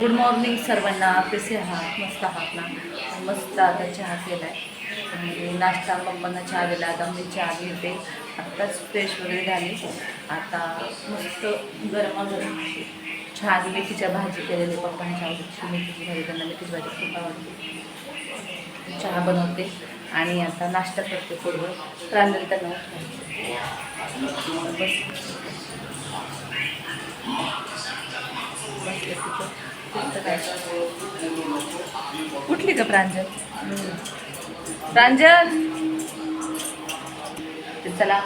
Good morning सर्वांना. कसे आहात? मस्त आहात ना? मस्त आता चहा केला आहे आणि नाश्ता पप्पांना चहा दिला. आता मी चहा घेते. आत्ताच फ्रेश वगैरे झाली. आता मस्त गरमागरम छान मेथीच्या भाजी केलेली. पप्पांच्या आवडीची मेथीची भाजी त्यांना मेथीची भाजी खूप आवडते चहा बनवते. आणि आता नाश्ता करते पूर्व प्रांजल त्यांना उठवायचे. बस. बसले तिथं तिथं काय उठली का प्रांजल? प्रांजल चला.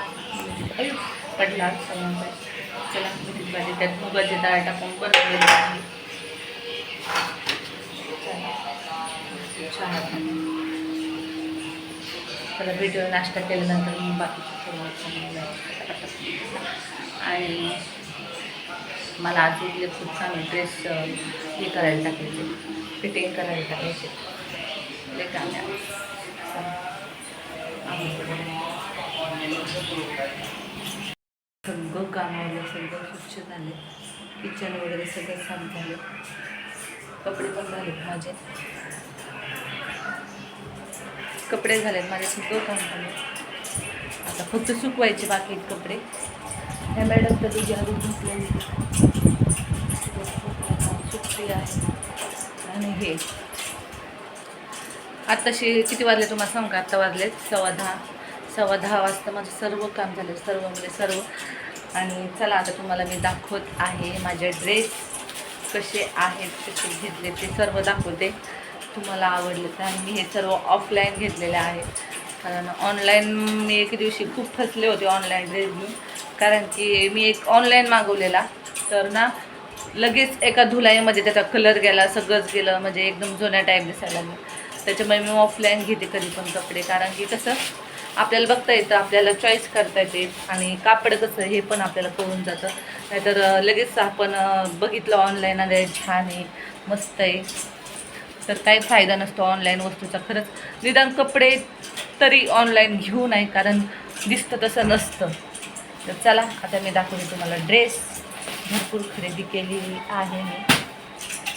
पडला चला मेथीची भाजी त्यात मुगाची डाळ टाकून बरं चला. चहा त्याला व्हिडिओ नाश्ता केल्यानंतर मग बाकीचं थोडं आणि मला आज इथले खूप छान ड्रेस हे करायला टाकायचे. फिटिंग करायला टाकायचे. ते काम सगळं काम सगळं स्वच्छ झाले. किचन वगैरे सगळं साफ झालं. कपडे पण झाले माझे. कपडे झालेत माझे सगळं काम झालं. आता फक्त सुकवायचे बाकी कपडे. ह्या मॅडम तर तुझी घेतलेली सुट्टी आहे. आणि हे. आत्ताशी किती वाजले तुम्हाला सांग का? आत्ता वाजलेत सव्वा दहा. सव्वा दहा वाजता माझं सर्व काम झालं. सर्व म्हणजे सर्व. आणि चला आता तुम्हाला मी दाखवत आहे माझे ड्रेस कसे आहेत कसे घेतले ते सर्व दाखवते. तुम्हाला आवडले तर. आणि मी हे सर्व ऑफलाईन घेतलेले आहेत कारण ऑनलाईन मी एक दिवशी खूप फसले होते ऑनलाईन ड्रेस घेऊन. कारण की मी एक ऑनलाईन मागवलेला. तर ना लगेच एका धुलाईमध्ये त्याचा कलर गेला सगळंच गेलं म्हणजे एकदम जुन्या टाईप दिसायला लागलं. त्याच्यामुळे मी ऑफलाईन घेते कधी पण कपडे कारण की कसं आपल्याला बघता येतं आपल्याला चॉईस करता येते आणि कापड कसं हे पण आपल्याला कळून जातं. नाहीतर लगेच आपण बघितलं ऑनलाईन अरे छान आहे मस्त आहे. तर काही फायदा नसतो ऑनलाईन वस्तूचा. खरंच निदान कपडे तरी ऑनलाईन घेऊ नये कारण दिसतं तसं नसतं. तर चला आता मी दाखवते तुम्हाला ड्रेस भरपूर खरेदी केलेली आहे मी.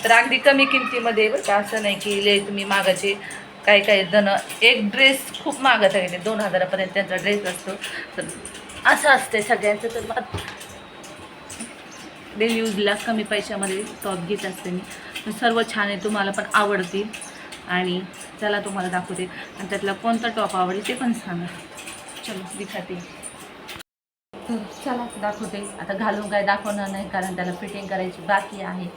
तर अगदी कमी किमतीमध्ये बरं का? असं नाही की लय तुम्ही मागाचे काही काही जण एक ड्रेस खूप मागत आहे दोन हजारापर्यंत त्यांचा ड्रेस असतो. तर असं असते सगळ्यांचं तर मग डेली यूजला कमी पैशामध्ये टॉप घेत असते मी. सर्व छान आहे तुम्हाला पण आवडतील. आणि चला तुम्हाला दाखवते. आणि त्यातला कोणता टॉप आवडेल ते पण सांगा. चलो दिखाते. तर चला दाखवते. आता घालून काय दाखवणार नाही कारण त्याला फिटिंग करायची बाकी आहे.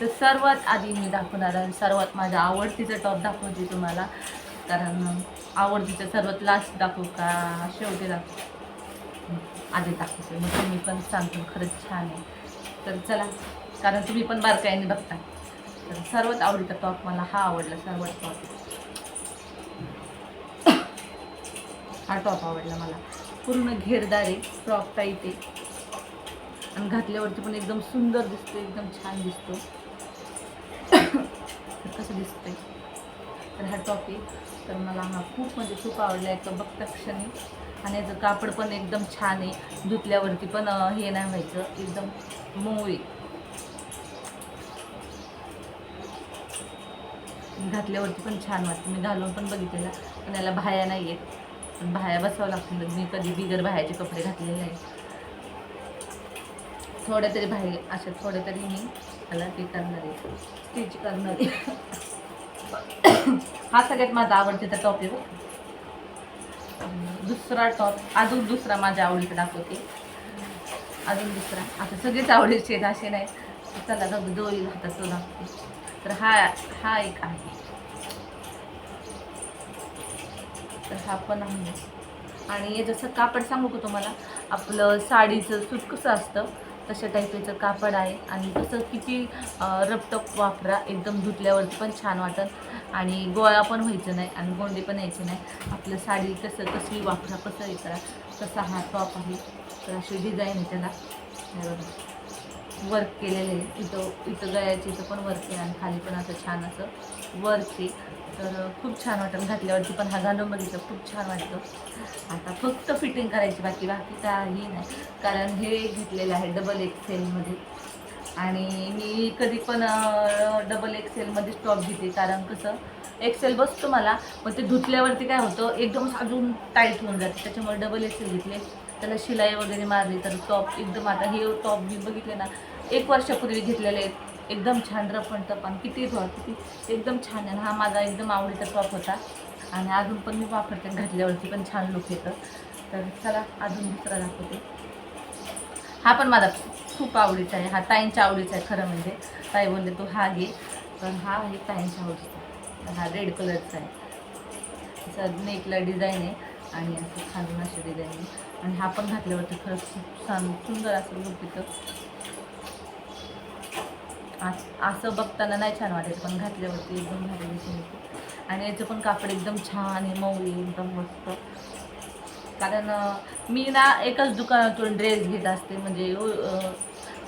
तर सर्वात आधी मी दाखवणार आहे सर्वात माझ्या आवडतीचं टॉप दाखवते तुम्हाला. कारण आवडतीचं सर्वात लास्ट दाखवू का? शेवटी दाखवू. आधी दाखवते. मग तुम्ही पण सांगतो खरंच छान आहे. तर चला कारण तुम्ही पण बारकाईने बघता तर सर्वात आवडीचा टॉप मला हा आवडला सर्वात टॉप हा टॉप आवडला मला. पूर्ण घेरदार आहे फ्रॉक टाईप आहे. आणि घातल्यावरती पण एकदम सुंदर दिसतो एकदम छान दिसतो कसं दिसतंय? तर हा टॉप आहे. तर मला हा खूप म्हणजे खूप आवडला आहे तो बघता क्षणी. आणि याचं कापड पण एकदम छान आहे. धुतल्यावरती पण हे नाही व्हायचं एकदम मऊ आहे. घातल्यावरती पण छान वाटतं. मी घालून पण बघितलेला पण याला भाया नाही आहेत पण बसावं लागतं. मी कधी बिगर बाहेरचे कपडे घातलेले नाही. थोड्या तरी बाहेर अशा थोड्या तरी मी त्याला ते करणार. आहे स्टिच करणार. आहे हा सगळ्यात माझा आवडतीचा टॉप आहे दुसरा टॉप अजून दुसरा माझ्या आवडीचा दाखवते. अजून दुसरा. आता सगळेच आवडीचे असे नाही. चला जाऊ दे, दोरी हातात तो दाखवते. तर हा हा एक आहे. तर हा पण आहे. आणि जसं कापड सांगू का तुम्हाला आपलं साडीचं सूट कसं असतं तशा टाईपचं कापड आहे. आणि तसं किती रपटप वापरा एकदम धुतल्यावरती पण छान वाटत आणि गोळा पण व्हायचं नाही आणि गोंडे पण यायचे नाही. आपलं साडी कसं कसली वापरा कसं हे करा. तसा हा टॉप आहे. तर अशी डिझाईन आहे त्याला. बरोबर वर्क केलेलं आहे. इथं इथं गळ्याची इथं पण वर्क आहे आणि खाली पण असं छान असं वर्क आहे. तर खूप छान वाटतं घातल्यावरती पण हा घालून बघितलं खूप छान वाटतं आता फक्त फिटिंग करायची बाकी बाकी काही नाही. कारण हे घेतलेलं आहे डबल एक्सेलमध्ये आणि मी कधी पण डबल एक्सेलमध्ये टॉप घेते. कारण कसं एक्सेल बसतो मला पण ते धुतल्यावरती काय होतं एकदम अजून टाईट होऊन जाते. त्याच्यामुळे डबल एक्सेल घेतले. त्याला शिलाई वगैरे मारली तर टॉप एकदम आता हे टॉप मी बघितले ना एक वर्षापूर्वी घेतलेले आहेत एकदम छान रफण टपान किती धुवा किती एकदम छान आहे. हा माझा एकदम आवडीचा टॉप होता. आणि अजून पण मी वापरते घातल्यावरती पण छान लुक येतं. तर चला अजून दुसरा दाखवते. हा पण माझा खूप आवडीचा आहे. हा ताईंच्या आवडीचा आहे खरं म्हणजे. ताई बोलले तो हा घे. तर हा आहे ताईंच्या आवडीचा. हा रेड कलरचा आहे. असं नेकला डिझाईन आहे. आणि असं खालून अशी डिझाईन आहे. आणि हा पण घातल्यावरती खरंच खूप छान सुंदर असं लुक येतं. असं बघताना नाही छान वाटायचं पण घातल्यावरती एकदम भारी दिसून येते आणि याचं पण कापड एकदम छान आहे मऊ एकदम मस्त. कारण मी ना एकाच दुकानातून ड्रेस घेत असते म्हणजे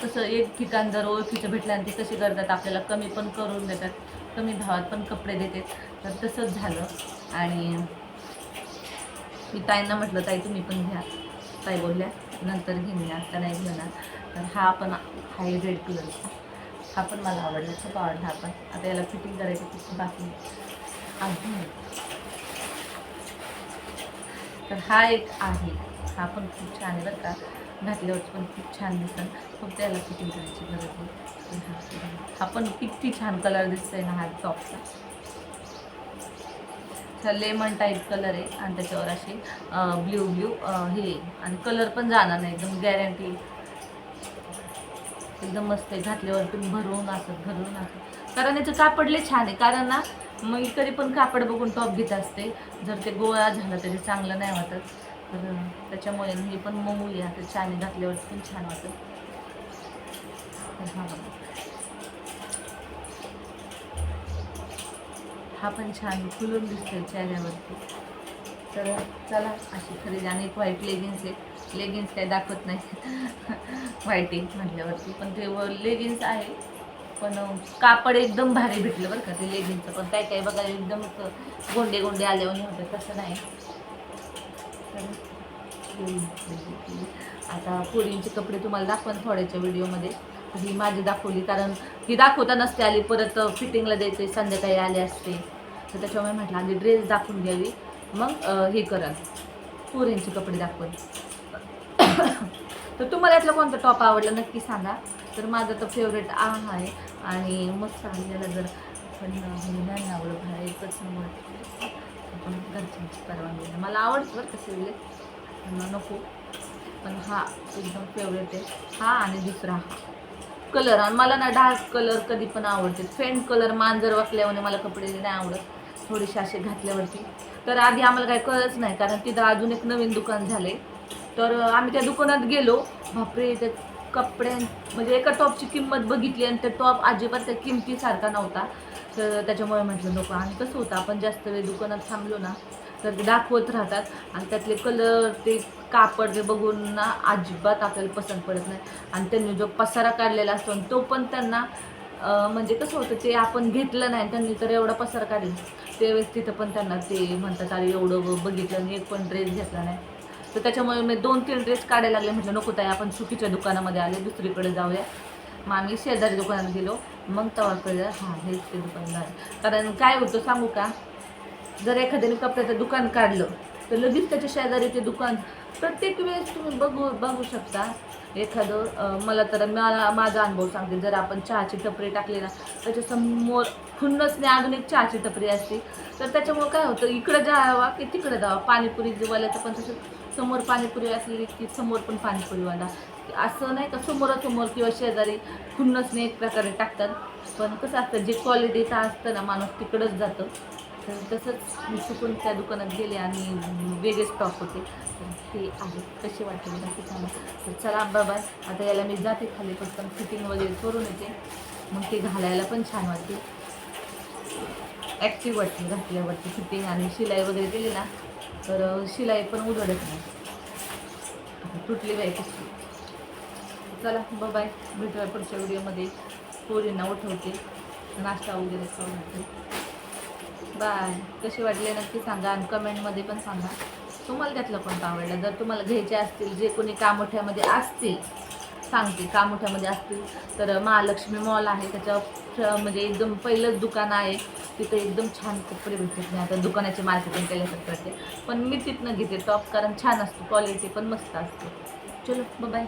तसं एक ठिकाण जर ओळखीचं भेटलं आणि ते कसे करतात आपल्याला कमी पण करून देतात कमी भावात पण कपडे देतात तर तसंच झालं. आणि मी ताईंना म्हटलं ताई तुम्ही पण घ्या. ताई बोलल्या नंतर घेऊन या आता नाही घेणार. तर हा पण हाय रेड कलरचा हा पण मला आवडला खूप आवडला हा पण. आता याला फिटिंग करायची खूप बाकी आहे. तर हा एक आहे. हा पण खूप छान आहे बरं का. घातल्यावरती पण खूप छान दिसतं. फक्त त्याला फिटिंग करायची गरज आहे. हा- पण किती छान कलर दिसतोय ना हा टॉपचा लेमन टाईप कलर आहे. आणि त्याच्यावर अशी ब्ल्यू ब्ल्यू हे. आणि कलर पण जाणार नाही. एकदम गॅरंटी एकदम मस्त आहे. घातल्यावर तुम्ही भरून असत भरून असत कारण याचं कापड लय छान आहे. कारण ना मी कधी पण कापड बघून टॉप घेत असते. जर ते गोळा झाला तरी चांगलं नाही वाटत. तर त्याच्यामुळे मी पण मऊ आहे. आता छान आहे. घातल्यावर पण छान वाटत. हा हा पण छान खुलून दिसतोय चेहऱ्यावरती. तर चला अशी खरेदी. आणि एक व्हाईट लेगिन्स आहे. लेगिन्स काही दाखवत नाही. व्हाईटिंग म्हटल्यावरती पण ते लेगिन्स आहे. पण कापड एकदम भारी भेटलं बरं का ते लेगिन्सचं पण काय काय बघा एकदम गोंडे गोंडे आल्यावर होतं तसं नाही. आता पोरींचे कपडे तुम्हाला दाखवन थोड्याच्या व्हिडिओमध्ये. ही माझी दाखवली कारण ही दाखवता नसते आली परत फिटिंगला द्यायचे संध्याकाळी आले असते. तर त्याच्यामुळे म्हटलं आधी ड्रेस दाखवून द्यावी मग हे करा. पोरींचे कपडे दाखवून. तर तुम्हाला यातला कोणता टॉप आवडला नक्की सांगा. तर माझा तर फेवरेट आ आहे. आणि मस्त आणलेला जर पण मुलांना नाही आवडत आहे एकच नंबर पण घरच्यांची परवानगी नाही. मला आवडतं बरं कसे शिवले त्यांना नको. पण हा एकदम फेवरेट आहे. हा आणि दुसरा हा. कलर आणि मला ना डार्क कलर कधी पण आवडते. फेंट कलर मांजर वाकल्यामुळे मला कपडे नाही आवडत. थोडेसे असे घातल्यावरती. तर आधी आम्हाला काही कळलंच नाही. कारण तिथं अजून एक नवीन दुकान झालं आहे तर आम्ही त्या दुकानात गेलो. बापरे त्या कपड्यां म्हणजे एका टॉपची किंमत बघितली आणि त्या टॉप अजिबात त्या किमतीसारखा नव्हता. तर त्याच्यामुळे म्हटलं नको आणि कसं होतं? आपण जास्त वेळ दुकानात थांबलो ना तर ते दाखवत राहतात आणि त्यातले कलर ते कापड ते बघून ना अजिबात आपल्याला पसंत पडत नाही. आणि त्यांनी जो पसारा काढलेला असतो आणि तो पण त्यांना म्हणजे कसं होतं ते आपण घेतलं नाही त्यांनी तर एवढा पसारा काढला. त्यावेळेस तिथं पण त्यांना ते म्हणतात अरे एवढं बघितलं आणि एक पण ड्रेस घेतला नाही. तर त्याच्यामुळे मी दोन तीन ड्रेस काढायला लागले. म्हटलं नको ताई आपण चुकीच्या दुकानामध्ये आले दुसरीकडे जाऊया. मग आम्ही शेजारी दुकानात गेलो. मग तेव्हा कळलं हां हेच ते दुकानदार. कारण काय होतं सांगू का? जर एखाद्याने कपड्याचं दुकान काढलं तर लगेच त्याच्या शेजारी ते दुकान प्रत्येक वेळेस तुम्ही बघू बघू शकता. एखादं मला तर मला माझा अनुभव सांगते. जर आपण चहाची टपरी टाकली ना त्याच्यासमोर खुन्नसने अजून एक चहाची टपरी असते. तर त्याच्यामुळे काय होतं इकडं जावा की तिकडं जावा. पाणीपुरी वाल्याचं पण तसं समोर पाणीपुरी असलेली की समोर पण पाणीपुरीवाला असं नाही का समोरासमोर किंवा शेजारी खुन्नसने एक प्रकारे टाकतात. पण कसं असतं जे क्वालिटीचं असतं ना माणूस तिकडंच जातं. तर तसंच मी चुकून त्या दुकानात गेले आणि वेगळे स्टॉक होते. तर ते आहे. कसे वाटते मला ते सांगा. तर चला बाबा आता याला मी जाते खाली पटकन फिटिंग वगैरे करून येते. मग ते घालायला पण छान वाटते. ॲक्टिव्ह वाटते घातल्यावरती फिटिंग आणि शिलाई वगैरे केली ना तर शिलाई पण उधडत नाही. तुटली बाई कशी चला बाय भेटूया पुढच्या व्हिडिओमध्ये पोरींना उठवते. नाश्ता वगैरे खाऊन बाय कशी वाटले नक्की सांगा आणि कमेंटमध्ये पण सांगा. तुम्हाला त्यातलं कोणतं आवडलं? जर तुम्हाला घ्यायचे असतील जे कोणी कामोठ्यामध्ये असतील सांगते कामोठ्यामध्ये असतील. तर महालक्ष्मी मॉल आहे त्याच्या म्हणजे एकदम पहिलंच दुकान आहे. तिथं एकदम छान कपडे भेटत नाही आता दुकानाची मार्केटिंग केल्यासारखं वाटते पण मी तिथनं घेते. टॉप कारण छान असतो क्वालिटी पण मस्त असते. चलो बाय